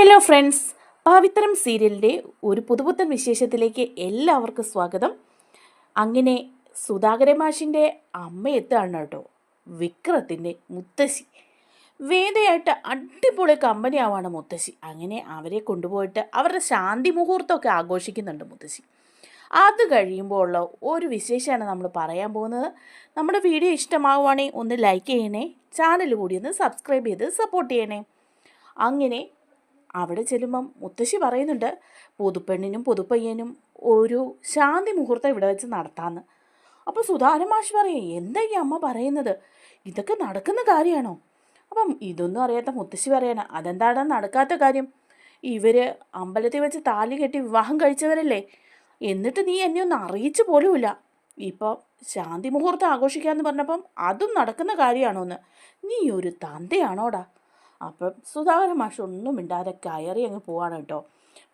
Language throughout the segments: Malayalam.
ഹലോ ഫ്രണ്ട്സ് പാവിത്രം സീരിയലിന്റെ ഒരു പുതുപുത്തൻ വിശേഷത്തിലേക്ക് എല്ലാവർക്കും സ്വാഗതം. അങ്ങനെ സുധാകര മാഷിന്റെ അമ്മ എത്തുകയാണ് കേട്ടോ? വിക്രത്തിന്റെ മുത്തശ്ശി. വേദയായിട്ട് അടിപൊളി കമ്പനി ആവാണ് മുത്തശ്ശി. അങ്ങനെ അവരെ കൊണ്ടുപോയിട്ട് അവരുടെ ശാന്തി മുഹൂർത്തമൊക്കെ ആഘോഷിക്കുന്നുണ്ട് മുത്തശ്ശി. അത് കഴിയുമ്പോൾ ഉള്ള ഒരു വിശേഷമാണ് നമ്മൾ പറയാൻ പോകുന്നത്. നമ്മുടെ വീഡിയോ ഇഷ്ടമാവുകയാണെങ്കിൽ ഒന്ന് ലൈക്ക് ചെയ്യണേ ചാനൽ കൂടി ഒന്ന് സബ്സ്ക്രൈബ് ചെയ്ത് സപ്പോർട്ട് ചെയ്യണേ. അങ്ങനെ അവിടെ ചെല്ലുമ്പം മുത്തശ്ശി പറയുന്നുണ്ട് പുതുപ്പെണ്ണിനും പുതുപ്പയ്യനും ഒരു ശാന്തി മുഹൂർത്തം ഇവിടെ വെച്ച് നടത്താമെന്ന് അപ്പോൾ സുധാരൻ മാഷി പറയും എന്താ ഈ അമ്മ പറയുന്നത്? ഇതൊക്കെ നടക്കുന്ന കാര്യമാണോ അപ്പം ഇതൊന്നും അറിയാത്ത മുത്തശ്ശി പറയണം അതെന്താണ് നടക്കാത്ത കാര്യം? ഇവർ അമ്പലത്തിൽ വെച്ച് താലി കെട്ടി വിവാഹം കഴിച്ചവരല്ലേ? എന്നിട്ട് നീ എന്നെ ഒന്നും അറിയിച്ചു പോലുമില്ല. ഇപ്പോൾ ശാന്തി മുഹൂർത്തം ആഘോഷിക്കാമെന്ന് പറഞ്ഞപ്പം അതും നടക്കുന്ന കാര്യമാണോ എന്ന് നീ ഒരു തന്തയാണോടാ? അപ്പം സുധാകരൻ മാഷ് ഒന്നും മിണ്ടാതെ കയറി അങ്ങ് പോവാണ് കേട്ടോ.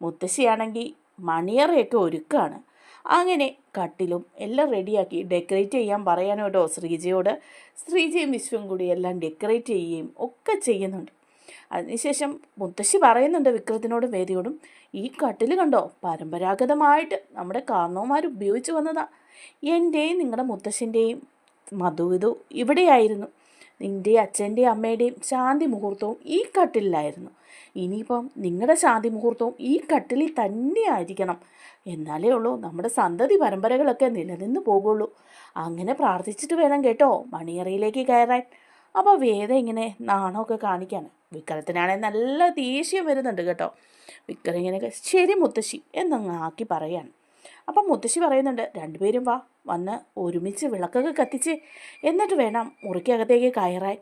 മുത്തശ്ശിയാണെങ്കിൽ മണിയറയൊക്കെ ഒരുക്കാണ്. അങ്ങനെ കട്ടിലും എല്ലാം റെഡിയാക്കി ഡെക്കറേറ്റ് ചെയ്യാൻ പറയാനോ കേട്ടോ ശ്രീജയോട്. ശ്രീജയും വിശ്വം കൂടി എല്ലാം ഡെക്കറേറ്റ് ചെയ്യുകയും ഒക്കെ ചെയ്യുന്നുണ്ട്. അതിനുശേഷം മുത്തശ്ശി പറയുന്നുണ്ട് വിക്രത്തിനോടും വേദിയോടും ഈ കട്ടിൽ കണ്ടോ? പരമ്പരാഗതമായിട്ട് നമ്മുടെ കാർണവന്മാർ ഉപയോഗിച്ച് വന്നതാണ് എന്റെയും നിങ്ങളുടെ മുത്തശ്ശന്റെയും മധുവിധു ഇവിടെയായിരുന്നു. നിന്റെ അച്ഛന്റെയും അമ്മയുടെയും ശാന്തി മുഹൂർത്തവും ഈ കട്ടിലായിരുന്നു ഇനിയിപ്പം നിങ്ങളുടെ ശാന്തി മുഹൂർത്തവും ഈ കട്ടിലിൽ തന്നെയായിരിക്കണം എന്നാലേ ഉള്ളൂ നമ്മുടെ സന്തതി പരമ്പരകളൊക്കെ നിലനിന്ന് പോകുള്ളൂ. അങ്ങനെ പ്രാർത്ഥിച്ചിട്ട് വേണം കേട്ടോ മണിയറയിലേക്ക് കയറാൻ. അപ്പോൾ വേദ ഇങ്ങനെ നാണമൊക്കെ കാണിക്കാണ്. വിക്രത്തിനാണെങ്കിൽ നല്ല ദേഷ്യം വരുന്നുണ്ട് കേട്ടോ. വിക്രം ഇങ്ങനെയൊക്കെ ശരി മുത്തശ്ശി എന്നങ്ങ് ആക്കി പറയാണ് അപ്പം മുത്തശ്ശി പറയുന്നുണ്ട് രണ്ടുപേരും വാ വന്ന് ഒരുമിച്ച് വിളക്കൊക്കെ കത്തിച്ച് എന്നിട്ട് വേണം മുറിക്കകത്തേക്ക് കയറാൻ.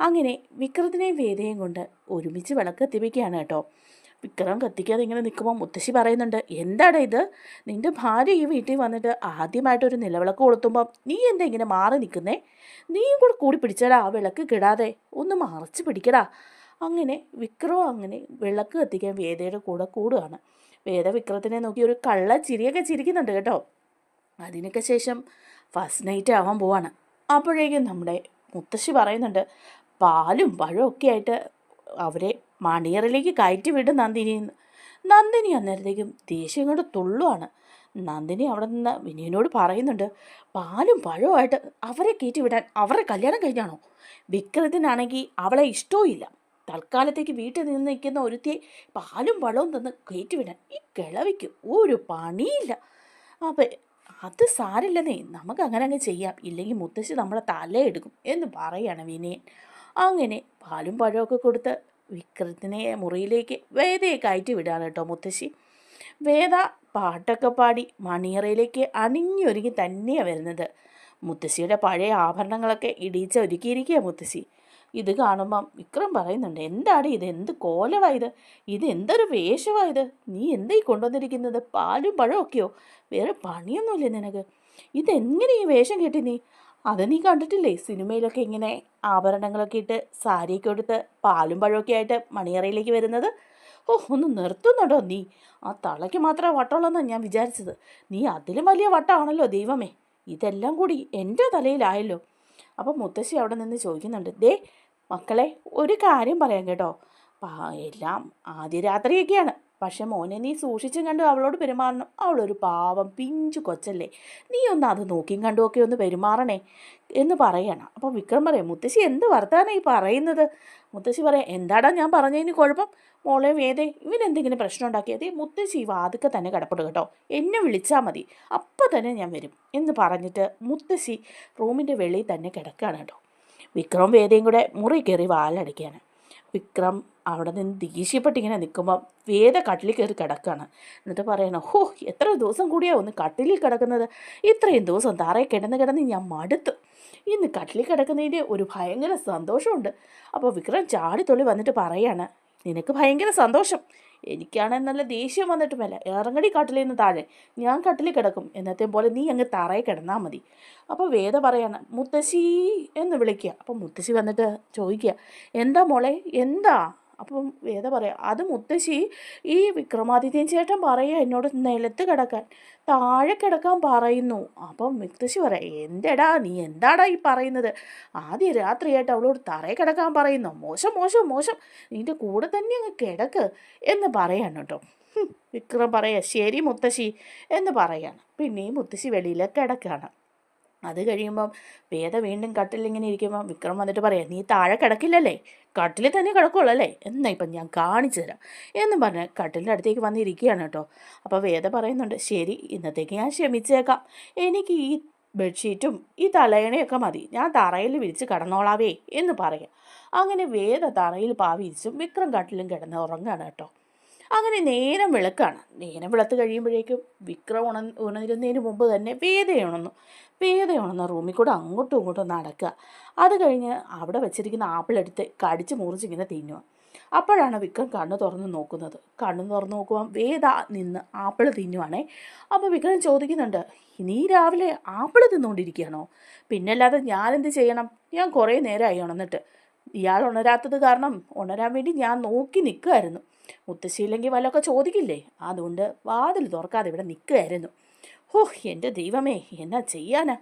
അങ്ങനെ വിക്രത്തിനെയും വേദയും കൊണ്ട് ഒരുമിച്ച് വിളക്ക് കത്തിപ്പിക്കുകയാണ് കേട്ടോ. വിക്രം കത്തിക്കാതെ ഇങ്ങനെ നിൽക്കുമ്പോൾ മുത്തശ്ശി പറയുന്നുണ്ട് എന്താണ് ഇത്? നിന്റെ ഭാര്യ ഈ വീട്ടിൽ വന്നിട്ട് ആദ്യമായിട്ടൊരു നിലവിളക്ക് കൊളുത്തുമ്പം നീ എന്താ ഇങ്ങനെ മാറി നിൽക്കുന്നേ? നീയും കൂടെ കൂടി പിടിച്ചടാ ആ വിളക്ക് കിടാതെ. ഒന്ന് മറച്ച് പിടിക്കടാ. അങ്ങനെ വിക്രവും അങ്ങനെ വിളക്ക് കത്തിക്കാൻ വേദയുടെ കൂടെ കൂടുകയാണ് വേദ വിക്രത്തിനെ നോക്കി ഒരു കള്ള ചിരിയൊക്കെ ചിരിക്കുന്നുണ്ട് കേട്ടോ. അതിനൊക്കെ ശേഷം ഫസ്റ്റ് നൈറ്റ് ആവാൻ പോവാണ്. അപ്പോഴേക്കും നമ്മുടെ മുത്തശ്ശി പറയുന്നുണ്ട് പാലും പഴവും ഒക്കെ ആയിട്ട് അവരെ മണിയറിലേക്ക് കയറ്റി വിടും നന്ദിനി നന്ദിനി അന്നേരത്തേക്കും ദേഷ്യം കൊണ്ട് തുള്ളുവാണ്. നന്ദിനി അവിടെ നിന്ന് വിനയനോട് പറയുന്നുണ്ട് പാലും പഴവുമായിട്ട് അവരെ കയറ്റി വിടാൻ അവരുടെ കല്യാണം കഴിഞ്ഞാണോ? വിക്രത്തിനാണെങ്കിൽ അവളെ ഇഷ്ടവും ഇല്ല തൽക്കാലത്തേക്ക് വീട്ടിൽ നിന്ന് നിൽക്കുന്ന ഒരുത്തിയെ പാലും വളവും തന്ന് കയറ്റി വിടാൻ ഈ കിളവിക്ക് ഒരു പണിയില്ല. അപ്പം അത് സാരില്ലെന്നേ നമുക്ക് അങ്ങനെ അങ്ങ് ചെയ്യാം. ഇല്ലെങ്കിൽ മുത്തശ്ശി നമ്മളെ തലയെടുക്കും എന്ന് പറയാണ് വിനയൻ. അങ്ങനെ പാലും പഴമൊക്കെ കൊടുത്ത് വിക്രത്തിനെ മുറിയിലേക്ക് വേദയെ കയറ്റി വിടാണ് കേട്ടോ മുത്തശ്ശി. വേദ പാട്ടൊക്കെ പാടി മണിയറയിലേക്ക് അണിഞ്ഞൊരുങ്ങി തന്നെയാണ് വരുന്നത്. മുത്തശ്ശിയുടെ പഴയ ആഭരണങ്ങളൊക്കെ ഇടിച്ച് ഒരുക്കിയിരിക്കുക മുത്തശ്ശി. ഇത് കാണുമ്പം വിക്രം പറയുന്നുണ്ട് എന്താണ് ഇത്? എന്ത് കോലമായത് ഇത്? എന്തൊരു വേഷമായത് നീ എന്താ ഈ കൊണ്ടുവന്നിരിക്കുന്നത്? പാലും പഴമൊക്കെയോ വേറെ പണിയൊന്നുമില്ല നിനക്ക്? ഇതെങ്ങനെ ഈ വേഷം കെട്ടി നീ? അത് നീ കണ്ടിട്ടില്ലേ? സിനിമയിലൊക്കെ ഇങ്ങനെ ആഭരണങ്ങളൊക്കെ ഇട്ട് സാരിയൊക്കെ എടുത്ത് പാലും പഴമൊക്കെ ആയിട്ട് മണിയറയിലേക്ക് വരുന്നത്? ഓ ഒന്ന് നിർത്തുന്നുണ്ടോ നീ? ആ തളയ്ക്ക് മാത്രമേ വട്ടമുള്ളെന്നാണ് ഞാൻ വിചാരിച്ചത്. നീ അതിലും വലിയ വട്ടമാണല്ലോ ദൈവമേ. ഇതെല്ലാം കൂടി എന്റെ തലയിലായല്ലോ. അപ്പം മുത്തശ്ശി അവിടെ നിന്ന് ചോദിക്കുന്നുണ്ട് ദേ മക്കളെ ഒരു കാര്യം പറയാം കേട്ടോ. എല്ലാം ആദ്യ രാത്രിയൊക്കെയാണ്. പക്ഷെ മോനെ നീ സൂക്ഷിച്ചും കണ്ടു അവളോട് പെരുമാറണം. അവളൊരു പാവം പിഞ്ചു കൊച്ചല്ലേ. നീ ഒന്ന് അത് നോക്കിയും കണ്ടുമൊക്കെ ഒന്ന് പെരുമാറണേ എന്ന് പറയണം. അപ്പോൾ വിക്രം പറയാം മുത്തശ്ശി എന്ത് വർത്താനാണ് ഈ പറയുന്നത്? മുത്തശ്ശി പറയാം എന്താടാ ഞാൻ പറഞ്ഞതിന് കുഴപ്പം? മോളെ വേദേ ഇവനെന്തെങ്കിലും പ്രശ്നം ഉണ്ടാക്കിയത് മുത്തശ്ശി വാതുക്കെ തന്നെ കിടപ്പെടും കേട്ടോ. എന്നെ വിളിച്ചാൽ മതി. അപ്പം തന്നെ ഞാൻ വരും. എന്ന് പറഞ്ഞിട്ട് മുത്തശ്ശി റൂമിന്റെ വെളിയിൽ തന്നെ കിടക്കുകയാണ് കേട്ടോ. വിക്രം വേദയും കൂടെ മുറി കയറി വാലടിക്കുകയാണ് വിക്രം അവിടെ നിന്ന് ദേഷ്യപ്പെട്ടിങ്ങനെ നിൽക്കുമ്പോൾ വേദ കട്ടിലിൽ കയറി കിടക്കുകയാണ് എന്നിട്ട് പറയണം ഹോ എത്ര ദിവസം കൂടിയാ ഒന്ന് കട്ടിലിൽ കിടക്കുന്നത്? ഇത്രയും ദിവസം തറയിൽ കിടന്ന് കിടന്ന് ഞാൻ മടുത്തു. ഇന്ന് കട്ടിലിൽ കിടക്കുന്നതിന്റെ ഒരു ഭയങ്കര സന്തോഷമുണ്ട്. അപ്പോൾ വിക്രം ചാടിത്തൊള്ളി വന്നിട്ട് പറയാണ് നിനക്ക് ഭയങ്കര സന്തോഷം. എനിക്കാണെങ്കിൽ നല്ല ദേഷ്യം വന്നിട്ടുമല്ല ഇറങ്ങടി കട്ടിലിൽ നിന്ന് താഴെ. ഞാൻ കട്ടിലിൽ കിടക്കും. എന്നത്തെ പോലെ നീ അങ്ങ് തറയിൽ കിടന്നാൽ മതി. അപ്പോൾ വേദ പറയാണ് മുത്തശ്ശി എന്ന് വിളിക്കുക. അപ്പോൾ മുത്തശ്ശി വന്നിട്ട് ചോദിക്കുക എന്താ മോളെ? എന്താ? അപ്പം വേദ പറയാം അത് മുത്തശ്ശി ഈ വിക്രമാദിത്യൻ ചേട്ടൻ പറയുക എന്നോട് നിലത്ത് കിടക്കാൻ താഴെ കിടക്കാൻ പറയുന്നു. അപ്പം മുത്തശ്ശി പറയാം എന്തെടാ നീ എന്താടാ ഈ പറയുന്നത്? ആദ്യ രാത്രിയായിട്ട് അവളോട് തറയെ കിടക്കാൻ പറയുന്നു. മോശം മോശം മോശം. നിന്റെ കൂടെ തന്നെ അങ്ങ് കിടക്ക് എന്ന് പറയാണ് കേട്ടോ. വിക്രം പറയാ ശരി മുത്തശ്ശി എന്ന് പറയാണ്. പിന്നെയും മുത്തശ്ശി വെളിയിലേക്ക് കിടക്കുകയാണ് അത് കഴിയുമ്പം വേദ വീണ്ടും കട്ടിലിങ്ങനെ ഇരിക്കുമ്പോൾ വിക്രം വന്നിട്ട് പറയാം നീ താഴെ കിടക്കില്ലല്ലേ? കട്ടിലിൽ തന്നെ കിടക്കുള്ളൂ അല്ലേ എന്നാ ഇപ്പം ഞാൻ കാണിച്ചു തരാം. എന്നും പറഞ്ഞ് കട്ടിലിന്റെ അടുത്തേക്ക് വന്നിരിക്കുകയാണ് കേട്ടോ. അപ്പോൾ വേദ പറയുന്നുണ്ട് ശരി ഇന്നത്തേക്ക് ഞാൻ ക്ഷമിച്ചേക്കാം. എനിക്ക് ഈ ബെഡ്ഷീറ്റും ഈ തലയണയൊക്കെ മതി. ഞാൻ തറയിൽ വിരിച്ച് കിടന്നോളാവേ എന്ന് പറയാം. അങ്ങനെ വേദ തറയിൽ പാവിരിച്ചും വിക്രം കട്ടിലും കിടന്ന് ഉറങ്ങുകയാണ് കേട്ടോ. അങ്ങനെ നേരം വിളക്കാണ്. നേരം വിളത്ത് കഴിയുമ്പോഴേക്കും വിക്രം ഉണ ഉണരുന്നതിന് മുമ്പ് തന്നെ വേദ ഉണർന്നു വേദ റൂമിൽ കൂടെ അങ്ങോട്ടും ഇങ്ങോട്ടും നടക്കുക. അത് കഴിഞ്ഞ് അവിടെ വെച്ചിരിക്കുന്ന ആപ്പിളെടുത്ത് കടിച്ച് മുറിച്ചിങ്ങനെ തിന്നുക. അപ്പോഴാണ് വിക്രം കണ്ണു തുറന്ന് നോക്കുന്നത്. കണ്ണു തുറന്ന് നോക്കുമ്പോൾ വേദ നിന്ന് ആപ്പിൾ തിന്നുവാണേ. അപ്പോൾ വിക്രം ചോദിക്കുന്നുണ്ട് നീ രാവിലെ ആപ്പിൾ തിന്നുകൊണ്ടിരിക്കുകയാണോ? പിന്നല്ലാതെ ഞാനെന്ത് ചെയ്യണം? ഞാൻ കുറേ നേരമായി ഉണർന്നിട്ട്. ഇയാൾ ഉണരാത്തത് കാരണം ഉണരാൻ വേണ്ടി ഞാൻ നോക്കി നിൽക്കുമായിരുന്നു മുത്തശ്ശിയില്ലെങ്കിൽ വല്ലതൊക്കെ ചോദിക്കില്ലേ? അതുകൊണ്ട് വാതിൽ തുറക്കാതെ ഇവിടെ നിൽക്കുമായിരുന്നു ഓ എന്റെ ദൈവമേ എന്നാ ചെയ്യാനാ?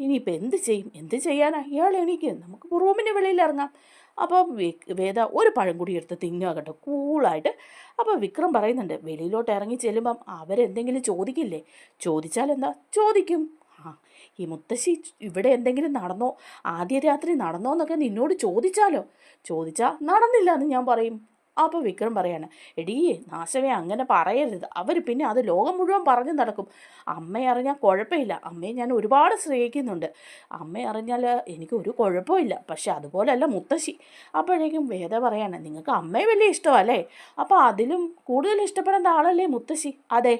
ഇനിയിപ്പോൾ എന്ത് ചെയ്യും? എന്ത് ചെയ്യാനാ? ഇയാൾ എണീക്ക്. നമുക്ക് റൂമിന്റെ വെളിയിൽ ഇറങ്ങാം. അപ്പോൾ വേദ ഒരു പഴം കൂടി എടുത്ത് തിന്നുക കേട്ടോ. കൂളായിട്ട്. അപ്പോൾ വിക്രം പറയുന്നുണ്ട് വെളിയിലോട്ട് ഇറങ്ങി ചെല്ലുമ്പം അവരെന്തെങ്കിലും ചോദിക്കില്ലേ? ചോദിച്ചാൽ എന്താ? ചോദിക്കും. ആ ഈ മുത്തശ്ശി ഇവിടെ എന്തെങ്കിലും നടന്നോ? ആദ്യ രാത്രി നടന്നോ എന്നൊക്കെ നിന്നോട് ചോദിച്ചാലോ? ചോദിച്ചാൽ നടന്നില്ല എന്ന് ഞാൻ പറയും. അപ്പോൾ വിക്രം പറയാണ് എടീ നാശമേ അങ്ങനെ പറയരുത്. അവർ പിന്നെ അത് ലോകം മുഴുവൻ പറഞ്ഞു നടക്കും. അമ്മയെ അറിഞ്ഞാൽ കുഴപ്പമില്ല. അമ്മയെ ഞാൻ ഒരുപാട് സ്നേഹിക്കുന്നുണ്ട്. അമ്മയെ അറിഞ്ഞാൽ എനിക്ക് ഒരു കുഴപ്പമില്ല പക്ഷെ അതുപോലെയല്ല മുത്തശ്ശി. അപ്പോഴേക്കും വേദ പറയാണ് നിങ്ങൾക്ക് അമ്മയെ വലിയ ഇഷ്ടമല്ലേ? അപ്പോൾ അതിലും കൂടുതൽ ഇഷ്ടപ്പെടേണ്ട ആളല്ലേ മുത്തശ്ശി? അതെ.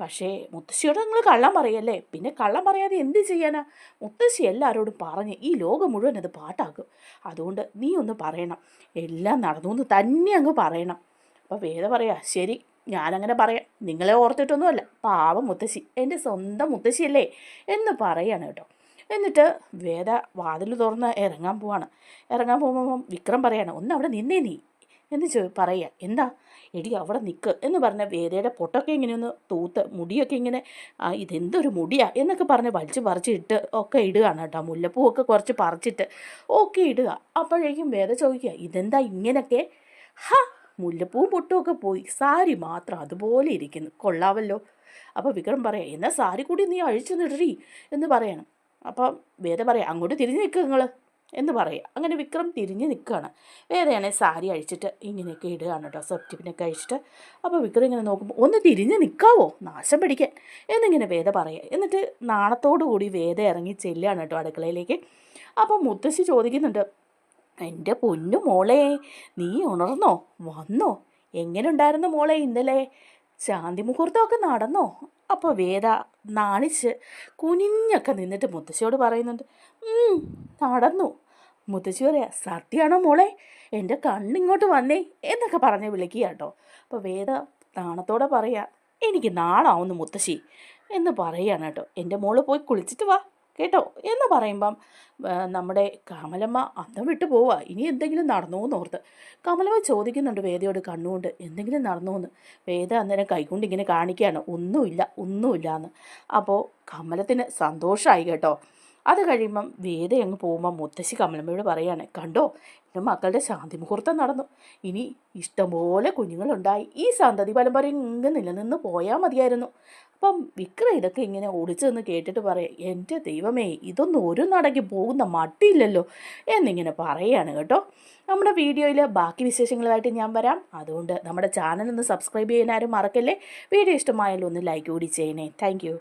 പക്ഷേ മുത്തശ്ശിയോട് നിങ്ങൾ കള്ളം പറയല്ലേ? പിന്നെ കള്ളം പറയാതെ എന്ത് ചെയ്യാനാ? മുത്തശ്ശി എല്ലാവരോടും പറഞ്ഞ് ഈ ലോകം മുഴുവൻ അത് പാട്ടാക്കും. അതുകൊണ്ട് നീ ഒന്ന് പറയണം. എല്ലാം നടന്നു എന്ന് തന്നെ അങ്ങ് പറയണം. അപ്പോൾ വേദ പറയാ ശരി ഞാനങ്ങനെ പറയാം. നിങ്ങളെ ഓർത്തിട്ടൊന്നുമല്ല. പാവം മുത്തശ്ശി. എന്റെ സ്വന്തം മുത്തശ്ശിയല്ലേ? എന്ന് പറയാണ് കേട്ടോ. എന്നിട്ട് വേദ വാതിൽ തുറന്ന് ഇറങ്ങാൻ പോവാണ്. ഇറങ്ങാൻ പോകുമ്പോൾ വിക്രം പറയാണ് ഒന്ന് അവിടെ നിന്നേ നീ. എന്ന് ചോ പറയുക എന്താ? എടി അവിടെ നിൽക്ക് എന്ന് പറഞ്ഞ വേദയുടെ പൊട്ടൊക്കെ ഇങ്ങനെ ഒന്ന് തൂത്ത് മുടിയൊക്കെ ഇങ്ങനെ ഇതെന്തൊരു മുടിയാ? എന്നൊക്കെ പറഞ്ഞ് വലിച്ച് പറിച്ച് ഇട്ട് ഒക്കെ ഇടുകയാണ് കേട്ടോ. മുല്ലപ്പൂവൊക്കെ കുറച്ച് പറിച്ചിട്ട് ഒക്കെ ഇടുക. അപ്പോഴേക്കും വേദ ചോദിക്കുക ഇതെന്താ ഇങ്ങനെയൊക്കെ ഹ മുല്ലപ്പൂവും പൊട്ടുമൊക്കെ പോയി. സാരി മാത്രം അതുപോലെ ഇരിക്കുന്നു. കൊള്ളാവല്ലോ. അപ്പോൾ വിക്രം പറയാം എന്നാൽ സാരി കൂടി നീ അഴിച്ചു നിടറി എന്ന് പറയണം. അപ്പം വേദ പറയാം അങ്ങോട്ട് തിരിഞ്ഞു നിൽക്കുക നിങ്ങൾ എന്ന് പറയുക അങ്ങനെ വിക്രം തിരിഞ്ഞ് നിൽക്കുകയാണ് വേദയാണെ സാരി അഴിച്ചിട്ട് ഇങ്ങനെയൊക്കെ ഇടുകയാണ് കേട്ടോ സെപ്റ്റിപ്പിനൊക്കെ അഴിച്ചിട്ട്. അപ്പോൾ വിക്രം ഇങ്ങനെ നോക്കുമ്പോൾ ഒന്ന് തിരിഞ്ഞ് നിൽക്കാവോ നാശം പിടിക്കാൻ. എന്നിങ്ങനെ വേദ പറയുക എന്നിട്ട് നാണത്തോടു കൂടി വേദ ഇറങ്ങി ചെല്ലുകയാണ് കേട്ടോ അടുക്കളയിലേക്ക്. അപ്പോൾ മുത്തശ്ശി ചോദിക്കുന്നുണ്ട് എന്റെ പൊന്നു മോളെ നീ ഉണർന്നോ? വന്നോ? എങ്ങനെ ഉണ്ടായിരുന്നു മോളെ ഇന്നലെ? ശാന്തി മുഹൂർത്തമൊക്കെ നടന്നോ? അപ്പോൾ വേദ നാണിച്ച് കുനിഞ്ഞൊക്കെ നിന്നിട്ട് മുത്തശ്ശിയോട് പറയുന്നുണ്ട് "ഉം, നടന്നു. മുത്തശ്ശി പറയാ സത്യമാണോ മോളെ? എന്റെ കണ്ണിങ്ങോട്ട് വന്നേ എന്നൊക്കെ പറഞ്ഞ് വിളിക്കുക കേട്ടോ. അപ്പോൾ വേദ നാണത്തോടെ പറയാ എനിക്ക് നാണാവുന്നു മുത്തശ്ശി എന്ന് പറയുകയാണ് കേട്ടോ. എന്റെ മോൾ പോയി കുളിച്ചിട്ട് വാ കേട്ടോ എന്ന് പറയുമ്പം നമ്മുടെ കമലമ്മ അന്തം വിട്ടു പോവാ. ഇനി എന്തെങ്കിലും നടന്നോ എന്ന് ഓർത്ത്. കമലമ്മ ചോദിക്കുന്നുണ്ട് വേദയോട് കണ്ണുകൊണ്ട് എന്തെങ്കിലും നടന്നോ എന്ന് വേദ അന്നേരം കൈകൊണ്ട് ഇങ്ങനെ കാണിക്കുകയാണ് ഒന്നുമില്ല ഒന്നുമില്ല എന്ന് അപ്പോൾ കമലത്തിന് സന്തോഷമായി കേട്ടോ. അത് കഴിയുമ്പം വേദ അങ്ങ് പോകുമ്പോൾ മുത്തശ്ശി കമലമ്മയോട് പറയാണ് കണ്ടോ എന്റെ മക്കളുടെ ശാന്തി മുഹൂർത്തം നടന്നു. ഇനി ഇഷ്ടംപോലെ കുഞ്ഞുങ്ങളുണ്ടായി. ഈ സന്തതി പരമ്പരയും ഇങ്ങ് നിലനിന്ന് പോയാൽ മതിയായിരുന്നു. അപ്പം വിക്ര ഇതൊക്കെ ഇങ്ങനെ ഓടിച്ചു നിന്ന് കേട്ടിട്ട് പറയാം എന്റെ ദൈവമേ ഇതൊന്നും ഒരു നടക്ക് പോകുന്ന മട്ടിയില്ലല്ലോ എന്നിങ്ങനെ പറയാണ് കേട്ടോ. നമ്മുടെ വീഡിയോയിൽ ബാക്കി വിശേഷങ്ങളുമായിട്ട് ഞാൻ വരാം. അതുകൊണ്ട് നമ്മുടെ ചാനൽ ഒന്ന് സബ്സ്ക്രൈബ് ചെയ്യാൻ ആരും മറക്കല്ലേ? വീഡിയോ ഇഷ്ടമായാലും ഒന്ന് ലൈക്ക് കൂടി ചെയ്യണേ. താങ്ക്